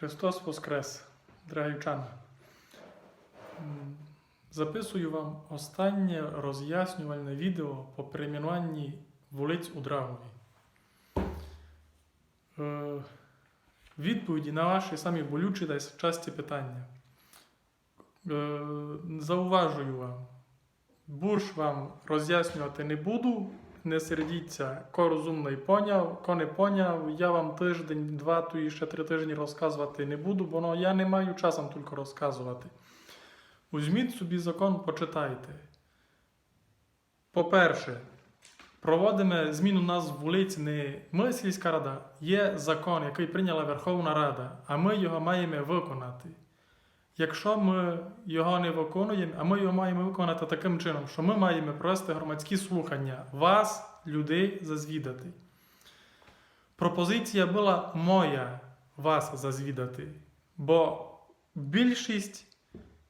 Христос Воскрес, драгівчани. Записую вам останнє роз'яснювальне відео по перейменуванні вулиць у Драгові. Е, Відповіді на ваші самі болючі та часті питання. Е, Зауважую вам, бурш вам роз'яснювати не буду. Не сердіться, ко розумний поняв, ко не поняв. Я вам тиждень, два, то і ще три тижні розказувати не буду, бо ну, я не маю часу тільки розказувати. Візьміть собі закон, почитайте. По-перше, проводимо зміну назв вулиць не ми, рада. Є закон, який прийняла Верховна Рада, а ми його маємо виконати. Якщо ми його не виконуємо, а ми його маємо виконати таким чином, що ми маємо провести громадські слухання, вас, людей, зазвідати. Пропозиція була моя вас зазвідати, бо більшість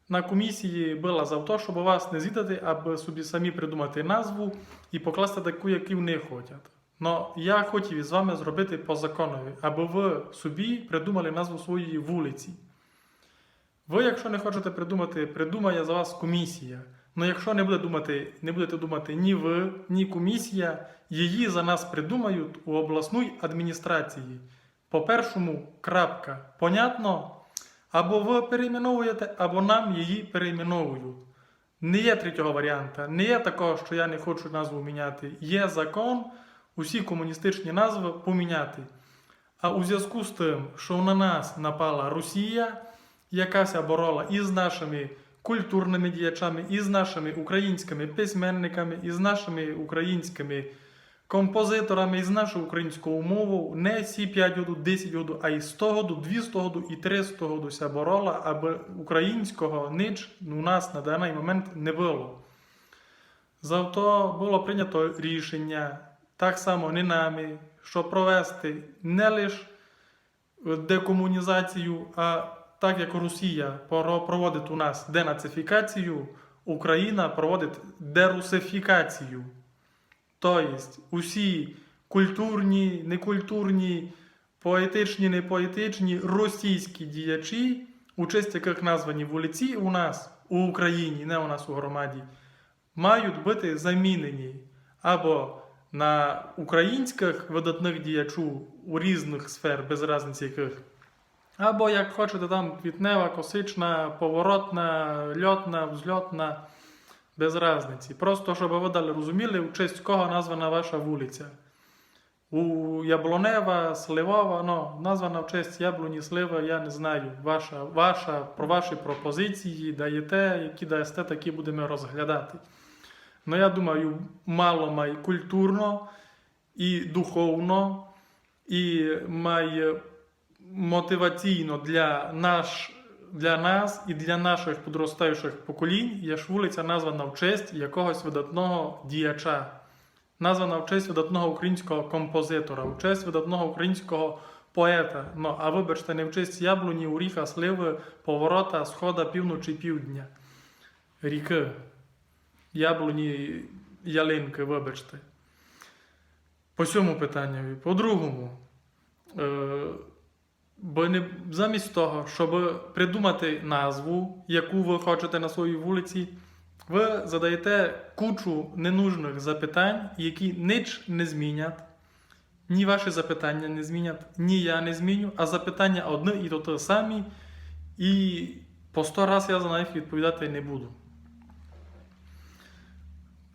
на комісії була за те, щоб вас не звідати, аби собі самі придумати назву і покласти таку, яку вони хочуть. Но я хотів із вами зробити по законові, аби ви собі придумали назву своєї вулиці. Ви, якщо не хочете придумати, придумає за вас комісія. Ну якщо не, буде думати, не будете думати ні ви, ні комісія, її за нас придумають у обласній адміністрації. По першому крапка. Понятно? Або ви перейменовуєте, або нам її перейменовують. Не є третього варіанта, не є такого, що я не хочу назву міняти. Є закон усі комуністичні назви поміняти. А у зв'язку з тим, що на нас напала Росія, якася борола із нашими культурними діячами, із нашими українськими письменниками, із нашими українськими композиторами, із нашою українською мовою, не сі 5 году, 10 году, а й 100 году, 200 году і 300 году ся борола, аби українського нич у нас на даний момент не було. Завто було прийнято рішення, так само не нами, щоб провести не лише декомунізацію, а так як Росія проводить у нас денацифікацію, Україна проводить дерусифікацію. Тобто усі культурні, некультурні, поетичні, непоетичні російські діячі, у честь яких названі вулиці у нас у Україні, не у нас у громаді, мають бути замінені або на українських видатних діячів у різних сфер, без різниці яких. Або, як хочете, там квітнева, косична, поворотна, льотна, взльотна, без різниці. Просто щоб ви далі розуміли, в честь кого названа ваша вулиця. У Яблонева, Сливова, ну, названа в честь яблуні, сливи, я не знаю. Ваша, ваша, про ваші пропозиції даєте, які даєте, такі будемо розглядати. Ну, я думаю, мало май культурно і духовно, і май мотиваційно для, наш, для нас і для наших підростаючих поколінь є ж вулиця названа в честь якогось видатного діяча, названа в честь видатного українського композитора, в честь видатного українського поета. Ну, а вибачте, не в честь яблуні, уріха, сливи, поворота, схода, півночі, півдня, ріки, яблуні, ялинки, вибачте. По цьому питанню. По другому. Е, Бо не замість того, щоб придумати назву, яку ви хочете на своїй вулиці, ви задаєте кучу ненужних запитань, які ніч не змінять. Ні ваші запитання не змінять, ні я не зміню, а запитання одне і то те самі. І по сто раз я за них відповідати не буду.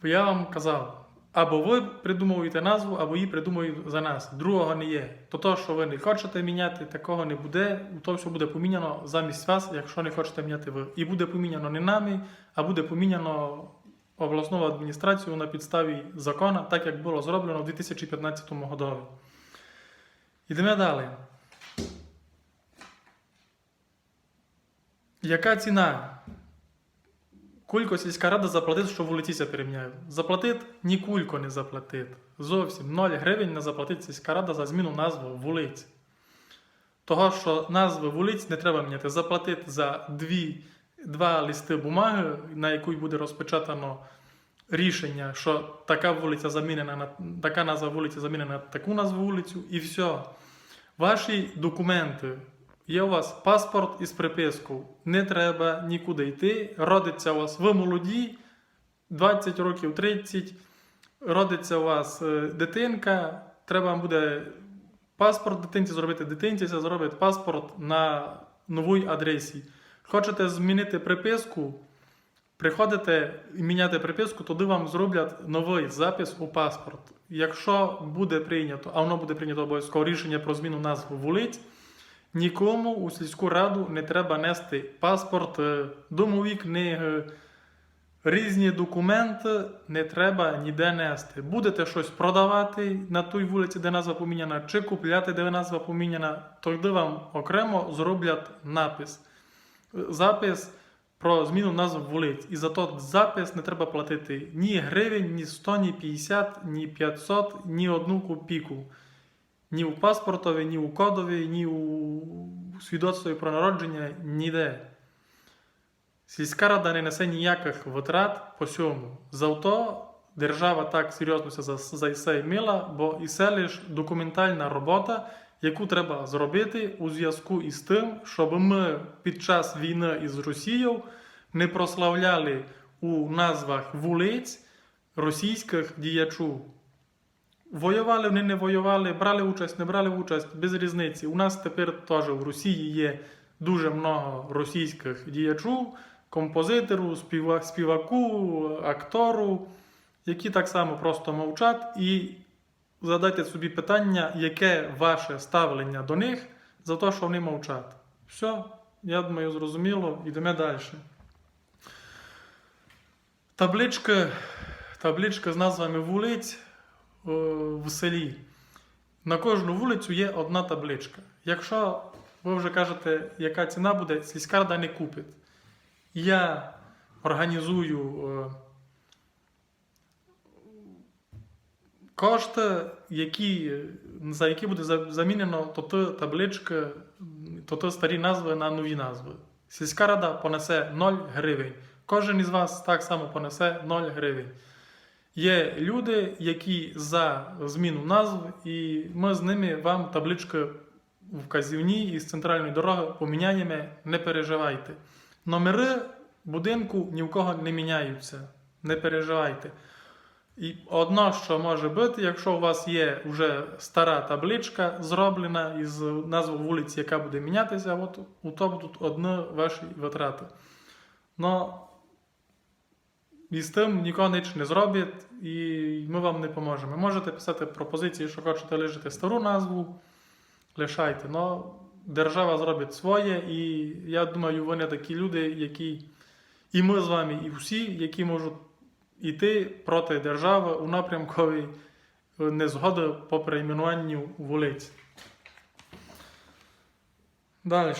Я вам казав, або ви придумуєте назву, або її придумують за нас. Другого не є. То то, що ви не хочете міняти, такого не буде. То все буде поміняно замість вас, якщо не хочете міняти ви. І буде поміняно не нами, а буде поміняно обласною адміністрацією на підставі закона, так як було зроблено в 2015 годові. Йдемо далі. Яка ціна? Кулько сільська рада заплатить, що вулиця переміняє. Заплатить, ні кулько не заплатить. Зовсім 0 гривень не заплатить сільська рада за зміну назви вулиць. Того, що назви вулиць не треба міняти. Заплатити за дві, два листи бумаги, на яку буде розпечатано рішення, що така вулиця замінена на така назва вулиці замінена на таку назву вулицю, і все. Ваші документи Є у вас паспорт із припискою. Не треба нікуди йти. Родиться у вас ви молоді, 20 років 30. Родиться у вас е, дитинка. Треба буде паспорт дитинці зробити. Дитинці зробить паспорт на новій адресі. Хочете змінити приписку, приходите і міняти приписку, тоді вам зроблять новий запис у паспорт. Якщо буде прийнято, а воно буде прийнято обов'язково рішення про зміну назви вулиць, нікому у сільську раду не треба нести паспорт, е, домові книги, різні документи не треба ніде нести. Будете щось продавати на той вулиці, де назва поміняна, чи купляти, де назва поміняна, тоді вам окремо зроблять напис. Запис про зміну назв вулиць. І за той запис не треба платити ні гривень, ні 100, ні 50, ні 500, ні одну копійку. Ні у паспортові, ні у кодові, ні у свідоцтві про народження, ніде. Сільська рада не несе ніяких витрат по сьому. Зато держава так серйозно се за, за це мила, бо і це лише документальна робота, яку треба зробити у зв'язку із тим, щоб ми під час війни із Росією не прославляли у назвах вулиць російських діячів. Воювали вони не воювали, брали участь, не брали участь, без різниці. У нас тепер теж в Росії є дуже много російських діячів, композитору, співаку, актору, які так само просто мовчать. І задайте собі питання, яке ваше ставлення до них за те, що вони мовчать. Все, я думаю, зрозуміло, йдемо далі. Табличка, табличка з назвами вулиць в селі. На кожну вулицю є одна табличка. Якщо ви вже кажете, яка ціна буде, сільська рада не купить. Я організую е, кошти, які, за які буде замінено то таблички, то старі назви на нові назви. Сільська рада понесе 0 гривень. Кожен із вас так само понесе 0 гривень. Є люди, які за зміну назв, і ми з ними вам таблички вказівні із центральної дороги поміняємо, не переживайте. Номери будинку ні в кого не міняються, не переживайте. І одно, що може бути, якщо у вас є вже стара табличка зроблена із назвою вулиці, яка буде мінятися, от у то будуть одні ваші витрати. Но і з тим нікого ніч не зробить, і ми вам не поможемо. Можете писати пропозиції, що хочете лишити стару назву, лишайте. Но держава зробить своє, і я думаю, вони такі люди, які і ми з вами, і всі, які можуть йти проти держави у напрямковій незгоди по перейменуванню вулиць. Далі.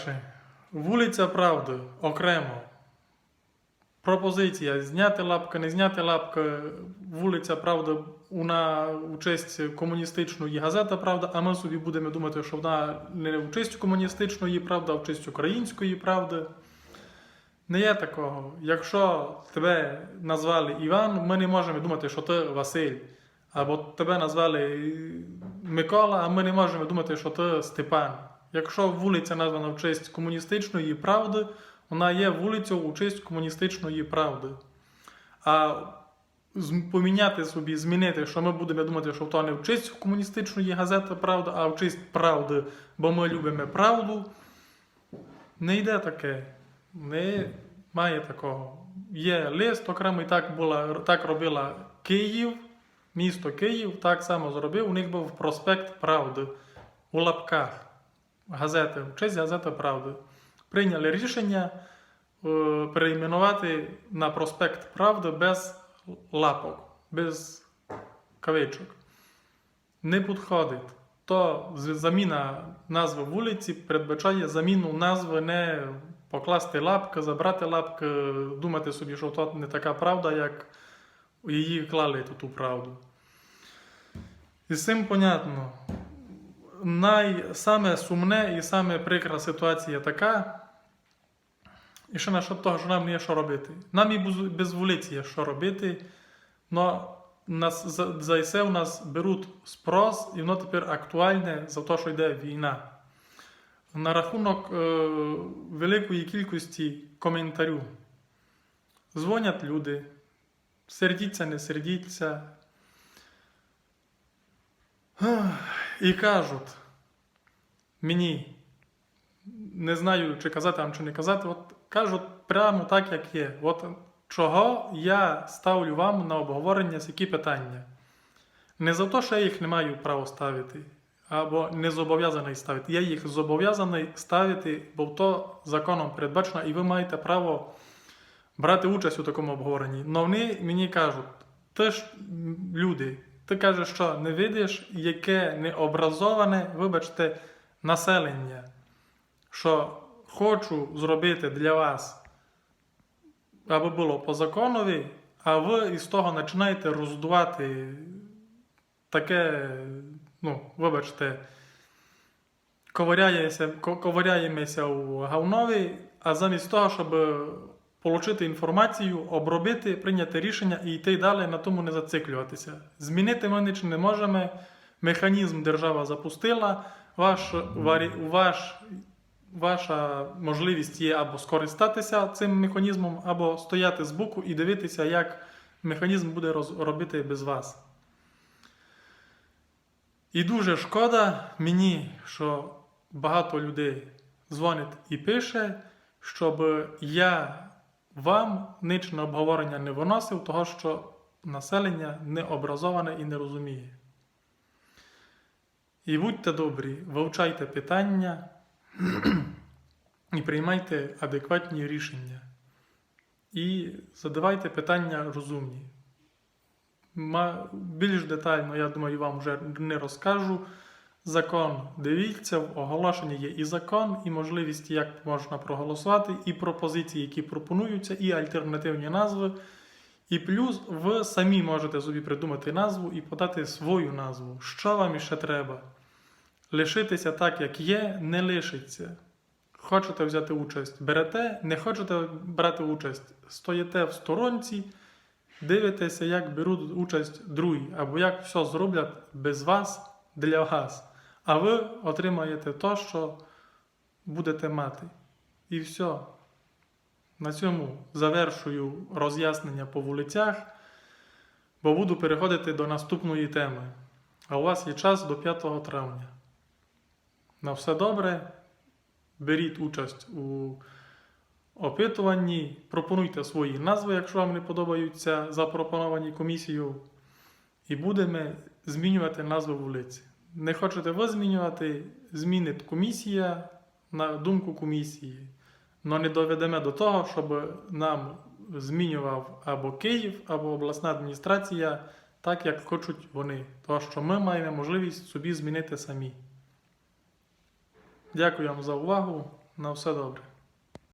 Вулиця Правди окремо. Пропозиція зняти лапка, не зняти лапка. Вулиця Правда на у честь комуністичної газета Правда, а ми собі будемо думати, що вона не в честь комуністичної правди, а в честь української правди. Не є такого. Якщо тебе назвали Іван, ми не можемо думати, що ти Василь. Або тебе назвали Микола, а ми не можемо думати, що ти Степан. Якщо вулиця названа в честь комуністичної правди, вона є вулицею у честь комуністичної правди. А поміняти собі, змінити, що ми будемо думати, що то не в честь комуністичної газети Правда, а в честь правди, бо ми любимо правду. Не йде таке. Не має такого. Є лист окремий, так, була, так робила Київ, місто Київ так само зробив. У них був проспект Правди у лапках газети, в честь газети Правди. Прийняли рішення е, перейменувати на проспект Правди без лапок, без кавичок. Не підходить. То заміна назви вулиці передбачає заміну назви не покласти лапки, забрати лапки, думати собі, що то не така правда, як її клали тут у правду. І з цим понятно. Най, сумне і саме прикра ситуація така. І ще насчет того, що нам є що робити. Нам і без- вулиці є що робити, но нас за, за це у нас беруть спрос, і воно тепер актуальне за те, що йде війна. на рахунок е, великої кількості коментарів. Дзвонять люди, сердіться, не сердіться. І кажуть мені, не знаю, чи казати вам, чи не казати, от кажуть прямо так, як є. От чого я ставлю вам на обговорення які питання. Не за те, що я їх не маю права ставити, або не зобов'язаний ставити. Я їх зобов'язаний ставити, бо то законом передбачено, і ви маєте право брати участь у такому обговоренні. Но вони мені кажуть, ти ж м, люди, ти кажеш, що не видиш, яке необразоване, вибачте, населення, що хочу зробити для вас, аби було по законові, а ви із того починаєте роздувати таке, ну, вибачте, ковиряємося, ко- у говнові, а замість того, щоб отримати інформацію, обробити, прийняти рішення і йти далі, на тому не зациклюватися. Змінити ми нічого не можемо. Механізм держава запустила. Ваш, ваш, ваша можливість є або скористатися цим механізмом, або стояти збоку і дивитися, як механізм буде робити без вас. І дуже шкода мені, що багато людей дзвонить і пише, щоб я вам ніч на обговорення не виносив, того що населення не образоване і не розуміє. І будьте добрі, вивчайте питання і приймайте адекватні рішення. І задавайте питання розумні. Більш детально, я думаю, вам вже не розкажу. Закон дивіться, в оголошенні є і закон, і можливість, як можна проголосувати, і пропозиції, які пропонуються, і альтернативні назви. І плюс ви самі можете собі придумати назву і подати свою назву. Що вам іще треба? Лишитися так, як є, не лишиться. Хочете взяти участь, берете, не хочете брати участь, стоїте в сторонці, дивитеся, як беруть участь другі, або як все зроблять без вас для вас. А ви отримаєте те, що будете мати. І все. На цьому завершую роз'яснення по вулицях, бо буду переходити до наступної теми. А у вас є час до 5 травня. На все добре. Беріть участь у опитуванні, пропонуйте свої назви, якщо вам не подобаються запропоновані комісією, і будемо змінювати назви вулиці. Не хочете ви змінювати, змінить комісія на думку комісії. Но не доведемо до того, щоб нам змінював або Київ, або обласна адміністрація, так як хочуть вони. Тому що ми маємо можливість собі змінити самі. Дякую вам за увагу. На все добре.